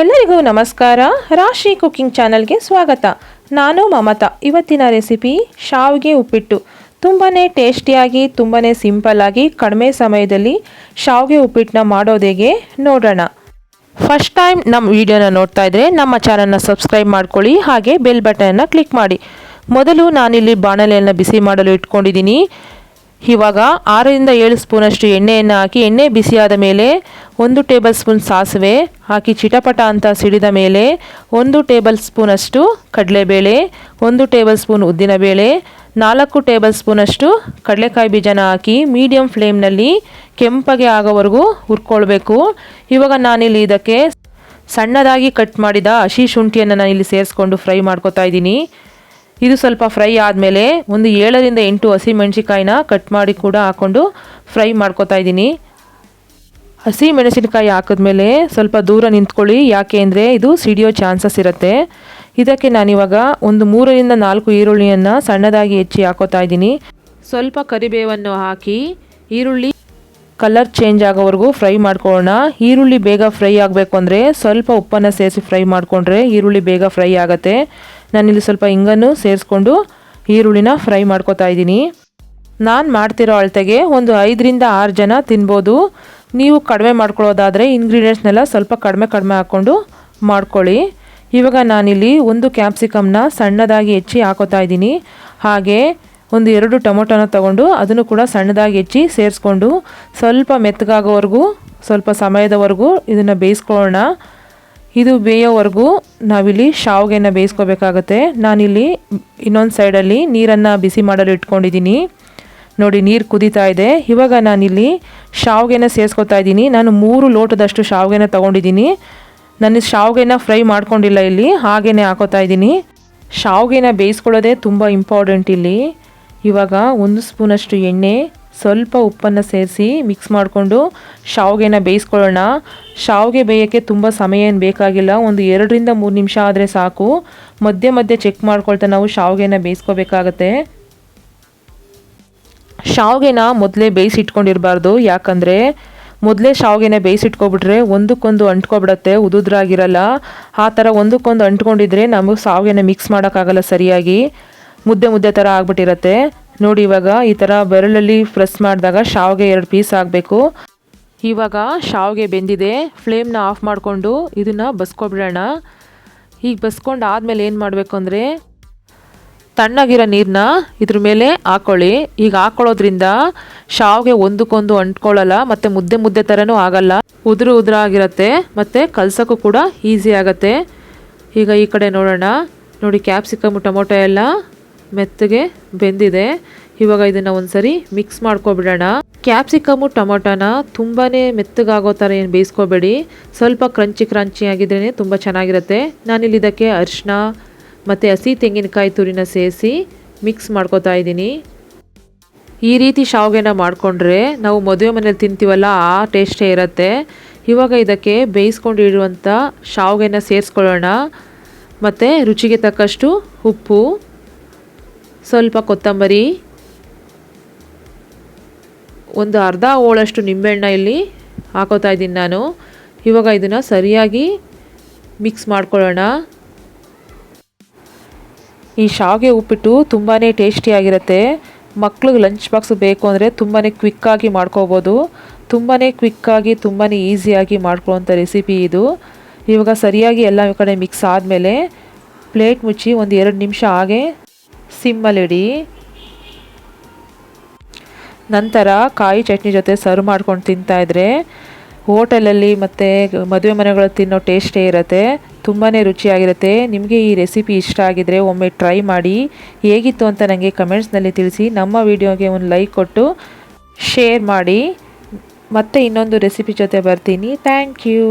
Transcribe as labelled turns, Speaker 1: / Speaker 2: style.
Speaker 1: ಎಲ್ಲರಿಗೂ ನಮಸ್ಕಾರ. ರಾಶಿ ಕುಕ್ಕಿಂಗ್ ಚಾನಲ್ಗೆ ಸ್ವಾಗತ. ನಾನು ಮಮತಾ. ಇವತ್ತಿನ ರೆಸಿಪಿ ಶಾವಿಗೆ ಉಪ್ಪಿಟ್ಟು. ತುಂಬಾ ಟೇಸ್ಟಿಯಾಗಿ ತುಂಬಾ ಸಿಂಪಲ್ಲಾಗಿ ಕಡಿಮೆ ಸಮಯದಲ್ಲಿ ಶಾವಿಗೆ ಉಪ್ಪಿಟ್ಟನ್ನ ಮಾಡೋದೇಗೆ ನೋಡೋಣ. ಫಸ್ಟ್ ಟೈಮ್ ನಮ್ಮ ವಿಡಿಯೋನ ನೋಡ್ತಾ ಇದ್ರೆ ನಮ್ಮ ಚಾನಲ್ನ ಸಬ್ಸ್ಕ್ರೈಬ್ ಮಾಡ್ಕೊಳ್ಳಿ, ಹಾಗೆ ಬೆಲ್ ಬಟನ್ನ ಕ್ಲಿಕ್ ಮಾಡಿ. ಮೊದಲು ನಾನಿಲ್ಲಿ ಬಾಣಲೆಯನ್ನು ಬಿಸಿ ಮಾಡಲು ಇಟ್ಕೊಂಡಿದ್ದೀನಿ. ಇವಾಗ ಆರರಿಂದ ಏಳು ಸ್ಪೂನಷ್ಟು ಎಣ್ಣೆಯನ್ನು ಹಾಕಿ, ಎಣ್ಣೆ ಬಿಸಿಯಾದ ಮೇಲೆ ಒಂದು ಟೇಬಲ್ ಸ್ಪೂನ್ ಸಾಸಿವೆ ಹಾಕಿ, ಚಿಟಪಟ ಅಂತ ಸಿಡಿದ ಮೇಲೆ ಒಂದು ಟೇಬಲ್ ಸ್ಪೂನಷ್ಟು ಕಡಲೆಬೇಳೆ, ಒಂದು ಟೇಬಲ್ ಸ್ಪೂನ್ ಉದ್ದಿನಬೇಳೆ, ನಾಲ್ಕು ಟೇಬಲ್ ಸ್ಪೂನಷ್ಟು ಕಡಲೆಕಾಯಿ ಬೀಜನ ಹಾಕಿ ಮೀಡಿಯಮ್ ಫ್ಲೇಮ್ನಲ್ಲಿ ಕೆಂಪಗೆ ಆಗೋವರೆಗೂ ಹುರ್ಕೊಳ್ಬೇಕು. ಇವಾಗ ನಾನಿಲ್ಲಿ ಇದಕ್ಕೆ ಸಣ್ಣದಾಗಿ ಕಟ್ ಮಾಡಿದ ಹಸಿ ಶುಂಠಿಯನ್ನು ನಾನು ಇಲ್ಲಿ ಸೇರಿಸ್ಕೊಂಡು ಫ್ರೈ ಮಾಡ್ಕೊತಾ ಇದ್ದೀನಿ. ಇದು ಸ್ವಲ್ಪ ಫ್ರೈ ಆದಮೇಲೆ ಒಂದು ಏಳರಿಂದ ಎಂಟು ಹಸಿ ಮೆಣಸಿಕಾಯಿನ ಕಟ್ ಮಾಡಿ ಕೂಡ ಹಾಕ್ಕೊಂಡು ಫ್ರೈ ಮಾಡ್ಕೊತಾ ಇದ್ದೀನಿ. ಹಸಿ ಮೆಣಸಿನಕಾಯಿ ಹಾಕಿದ್ಮೇಲೆ ಸ್ವಲ್ಪ ದೂರ ನಿಂತ್ಕೊಳ್ಳಿ. ಯಾಕೆ ಅಂದರೆ ಇದು ಸಿಡಿಯೋ ಚಾನ್ಸಸ್ ಇರುತ್ತೆ. ಇದಕ್ಕೆ ನಾನಿವಾಗ ಒಂದು ಮೂರರಿಂದ ನಾಲ್ಕು ಈರುಳ್ಳಿಯನ್ನು ಸಣ್ಣದಾಗಿ ಹೆಚ್ಚಿ ಹಾಕೋತಾ ಇದ್ದೀನಿ. ಸ್ವಲ್ಪ ಕರಿಬೇವನ್ನು ಹಾಕಿ ಈರುಳ್ಳಿ ಕಲರ್ ಚೇಂಜ್ ಆಗೋವರೆಗೂ ಫ್ರೈ ಮಾಡ್ಕೊಳ್ಳೋಣ. ಈರುಳ್ಳಿ ಬೇಗ ಫ್ರೈ ಆಗಬೇಕು ಅಂದರೆ ಸ್ವಲ್ಪ ಉಪ್ಪನ್ನು ಸೇರಿಸಿ ಫ್ರೈ ಮಾಡಿಕೊಂಡ್ರೆ ಈರುಳ್ಳಿ ಬೇಗ ಫ್ರೈ ಆಗುತ್ತೆ. ನಾನಿಲ್ಲಿ ಸ್ವಲ್ಪ ಹಿಂಗನ್ನು ಸೇರಿಸ್ಕೊಂಡು ಈರುಳ್ಳಿನ ಫ್ರೈ ಮಾಡ್ಕೋತಾ ಇದ್ದೀನಿ. ನಾನು ಮಾಡ್ತಿರೋ ಅಳತೆಗೆ ಒಂದು ಐದರಿಂದ ಆರು ಜನ ತಿನ್ಬೋದು. ನೀವು ಕಡಿಮೆ ಮಾಡ್ಕೊಳ್ಳೋದಾದರೆ ಇಂಗ್ರೀಡಿಯೆಂಟ್ಸ್ನೆಲ್ಲ ಸ್ವಲ್ಪ ಕಡಿಮೆ ಕಡಿಮೆ ಹಾಕ್ಕೊಂಡು ಮಾಡ್ಕೊಳ್ಳಿ. ಇವಾಗ ನಾನಿಲ್ಲಿ ಒಂದು ಕ್ಯಾಪ್ಸಿಕಮ್ನ ಸಣ್ಣದಾಗಿ ಹೆಚ್ಚಿ ಹಾಕೋತಾ ಇದ್ದೀನಿ. ಹಾಗೆ ಒಂದು ಎರಡು ಟೊಮೊಟೊನ ತಗೊಂಡು ಅದನ್ನು ಕೂಡ ಸಣ್ಣದಾಗಿ ಹೆಚ್ಚಿ ಸೇರಿಸ್ಕೊಂಡು ಸ್ವಲ್ಪ ಮೆತ್ತಗಾಗೋವರೆಗೂ, ಸ್ವಲ್ಪ ಸಮಯದವರೆಗೂ ಇದನ್ನು ಬೇಯಿಸ್ಕೊಳ್ಳೋಣ. ಇದು ಬೇಯೋವರೆಗೂ ನಾವಿಲ್ಲಿ ಶಾವಿಗೆನ ಬೇಯಿಸ್ಕೋಬೇಕಾಗತ್ತೆ. ನಾನಿಲ್ಲಿ ಇನ್ನೊಂದು ಸೈಡಲ್ಲಿ ನೀರನ್ನು ಬಿಸಿ ಮಾಡಲು ಇಟ್ಕೊಂಡಿದ್ದೀನಿ. ನೋಡಿ, ನೀರು ಕುದೀತಾ ಇದೆ. ಇವಾಗ ನಾನಿಲ್ಲಿ ಶಾವಿಗೆನ ಸೇರಿಸ್ಕೊತಾ ಇದ್ದೀನಿ. ನಾನು ಮೂರು ಲೋಟದಷ್ಟು ಶಾವಿಗೆನ ತೊಗೊಂಡಿದ್ದೀನಿ. ನಾನು ಶಾವಿಗೆನ ಫ್ರೈ ಮಾಡ್ಕೊಂಡಿಲ್ಲ ಇಲ್ಲಿ ಹಾಗೇ ಹಾಕೋತಾ ಇದ್ದೀನಿ. ಶಾವಿಗೆನ ಬೇಯಿಸ್ಕೊಳ್ಳೋದೇ ತುಂಬ ಇಂಪಾರ್ಟೆಂಟ್ ಇಲ್ಲಿ. ಇವಾಗ ಒಂದು ಸ್ಪೂನಷ್ಟು ಎಣ್ಣೆ ಸ್ವಲ್ಪ ಉಪ್ಪನ್ನು ಸೇರಿಸಿ ಮಿಕ್ಸ್ ಮಾಡಿಕೊಂಡು ಶಾವಿಗೆನ ಬೇಯಿಸ್ಕೊಳ್ಳೋಣ. ಶಾವಿಗೆ ಬೇಯೋಕ್ಕೆ ತುಂಬ ಸಮಯ ಏನು ಬೇಕಾಗಿಲ್ಲ. ಒಂದು ಎರಡರಿಂದ ಮೂರು ನಿಮಿಷ ಆದರೆ ಸಾಕು. ಮಧ್ಯೆ ಮಧ್ಯೆ ಚೆಕ್ ಮಾಡ್ಕೊಳ್ತಾ ನಾವು ಶಾವಿಗೆನ ಬೇಯಿಸ್ಕೋಬೇಕಾಗತ್ತೆ. ಶಾವಿಗೆನ ಮೊದಲೇ ಬೇಯಿಸಿಟ್ಕೊಂಡಿರಬಾರ್ದು. ಯಾಕಂದರೆ ಮೊದಲೇ ಶಾವಿಗೆನ ಬೇಯಿಸಿಟ್ಕೊಬಿಟ್ರೆ ಒಂದಕ್ಕೊಂದು ಅಂಟ್ಕೊಬಿಡತ್ತೆ, ಉದುದ್ರಾಗಿರಲ್ಲ. ಆ ಥರ ಒಂದಕ್ಕೊಂದು ಅಂಟ್ಕೊಂಡಿದ್ರೆ ನಮಗೆ ಶಾವಿಗೆನ ಮಿಕ್ಸ್ ಮಾಡೋಕ್ಕಾಗಲ್ಲ ಸರಿಯಾಗಿ. ಮುದ್ದೆ ಮುದ್ದೆ ಥರ ಆಗ್ಬಿಟ್ಟಿರತ್ತೆ. ನೋಡಿ ಇವಾಗ ಈ ಥರ ಬೆರಳಲ್ಲಿ ಪ್ರೆಸ್ ಮಾಡಿದಾಗ ಶಾವಿಗೆ ಎರಡು ಪೀಸ್ ಆಗಬೇಕು. ಇವಾಗ ಶಾವಿಗೆ ಬೆಂದಿದೆ. ಫ್ಲೇಮ್ನ ಆಫ್ ಮಾಡಿಕೊಂಡು ಇದನ್ನು ಬಸ್ಕೊಬಿಡೋಣ. ಈಗ ಬಸ್ಕೊಂಡು ಆದಮೇಲೆ ಏನು ಮಾಡಬೇಕು ಅಂದರೆ ತಣ್ಣಗಿರೋ ನೀರನ್ನ ಇದ್ರ ಮೇಲೆ ಹಾಕ್ಕೊಳ್ಳಿ ಈಗ ಹಾಕ್ಕೊಳ್ಳೋದ್ರಿಂದ ಶಾವಿಗೆ ಒಂದಕ್ಕೊಂದು ಅಂಟ್ಕೊಳ್ಳಲ್ಲ, ಮತ್ತು ಮುದ್ದೆ ಮುದ್ದೆ ಥರನೂ ಆಗಲ್ಲ. ಉದುರು ಉದುರಾಗಿರುತ್ತೆ, ಮತ್ತು ಕಲ್ಸೋಕ್ಕೂ ಕೂಡ ಈಸಿ ಆಗುತ್ತೆ. ಈಗ ಈ ಕಡೆ ನೋಡೋಣ. ನೋಡಿ ಕ್ಯಾಪ್ಸಿಕಮ್ ಟೊಮೊಟೊ ಎಲ್ಲ ಮೆತ್ತಗೆ ಬೆಂದಿದೆ. ಇವಾಗ ಇದನ್ನು ಒಂದ್ಸರಿ ಮಿಕ್ಸ್ ಮಾಡ್ಕೊಬಿಡೋಣ. ಕ್ಯಾಪ್ಸಿಕಮು ಟೊಮೊಟೊನ ತುಂಬಾ ಮೆತ್ತಗಾಗೋ ಥರ ಏನು ಬೇಯಿಸ್ಕೋಬೇಡಿ. ಸ್ವಲ್ಪ ಕ್ರಂಚಿ ಕ್ರಂಚಿ ಆಗಿದ್ರೇ ತುಂಬ ಚೆನ್ನಾಗಿರುತ್ತೆ. ನಾನಿಲ್ಲಿ ಇದಕ್ಕೆ ಅರಿಶಿನ ಮತ್ತು ಹಸಿ ತೆಂಗಿನಕಾಯಿ ತುರಿನ ಸೇರಿಸಿ ಮಿಕ್ಸ್ ಮಾಡ್ಕೋತಾ ಇದ್ದೀನಿ. ಈ ರೀತಿ ಶಾವಿಗೆನ ಮಾಡಿಕೊಂಡ್ರೆ ನಾವು ಮದುವೆ ಮನೇಲಿ ತಿಂತೀವಲ್ಲ, ಆ ಟೇಸ್ಟೇ ಇರುತ್ತೆ. ಇವಾಗ ಇದಕ್ಕೆ ಬೇಯಿಸ್ಕೊಂಡಿರುವಂಥ ಶಾವಿಗೆನ ಸೇರಿಸ್ಕೊಳ್ಳೋಣ. ಮತ್ತು ರುಚಿಗೆ ತಕ್ಕಷ್ಟು ಉಪ್ಪು ಸ್ವಲ್ಪ ಕೊತ್ತಂಬರಿ. ಒಂದು ಅರ್ಧ ಓಳಷ್ಟು ನಿಂಬೆಹಣ್ಣ ಇಲ್ಲಿ ಹಾಕೋತಾ ಇದ್ದೀನಿ ನಾನು. ಇವಾಗ ಇದನ್ನು ಸರಿಯಾಗಿ ಮಿಕ್ಸ್ ಮಾಡ್ಕೊಳ್ಳೋಣ. ಈ ಶಾವಿಗೆ ಉಪ್ಪಿಟ್ಟು ತುಂಬಾ ಟೇಸ್ಟಿಯಾಗಿರುತ್ತೆ ಮಕ್ಳಿಗೆ ಲಂಚ್ ಬಾಕ್ಸ್ ಬೇಕು ಅಂದರೆ ತುಂಬಾ ಕ್ವಿಕ್ಕಾಗಿ ಮಾಡ್ಕೋಬೋದು. ತುಂಬಾ ಕ್ವಿಕ್ಕಾಗಿ ತುಂಬಾ ಈಸಿಯಾಗಿ ಮಾಡ್ಕೊಳ್ಳೋಂಥ ರೆಸಿಪಿ ಇದು. ಇವಾಗ ಸರಿಯಾಗಿ ಎಲ್ಲ ಕಡೆ ಮಿಕ್ಸ್ ಆದಮೇಲೆ ಪ್ಲೇಟ್ ಮುಚ್ಚಿ ಒಂದು ಎರಡು ನಿಮಿಷ ಹಾಗೆ ಸಿಮ್ಮಲ್ಲಿಡಿ ನಂತರ ಕಾಯಿ ಚಟ್ನಿ ಜೊತೆ ಸರ್ವ್ ಮಾಡ್ಕೊಂಡು ತಿಂತಾಯಿದ್ರೆ ಹೋಟೆಲಲ್ಲಿ ಮತ್ತು ಮದುವೆ ಮನೆಗಳಲ್ಲಿ ತಿನ್ನೋ ಟೇಸ್ಟೇ ಇರುತ್ತೆ ತುಂಬಾ ರುಚಿಯಾಗಿರುತ್ತೆ. ನಿಮಗೆ ಈ ರೆಸಿಪಿ ಇಷ್ಟ ಆಗಿದರೆ ಒಮ್ಮೆ ಟ್ರೈ ಮಾಡಿ. ಹೇಗಿತ್ತು ಅಂತ ನನಗೆ ಕಮೆಂಟ್ಸ್ನಲ್ಲಿ ತಿಳಿಸಿ. ನಮ್ಮ ವಿಡಿಯೋಗೆ ಒಂದು ಲೈಕ್ ಕೊಟ್ಟು ಶೇರ್ ಮಾಡಿ. ಮತ್ತೆ ಇನ್ನೊಂದು ರೆಸಿಪಿ ಜೊತೆ ಬರ್ತೀನಿ. Thank you.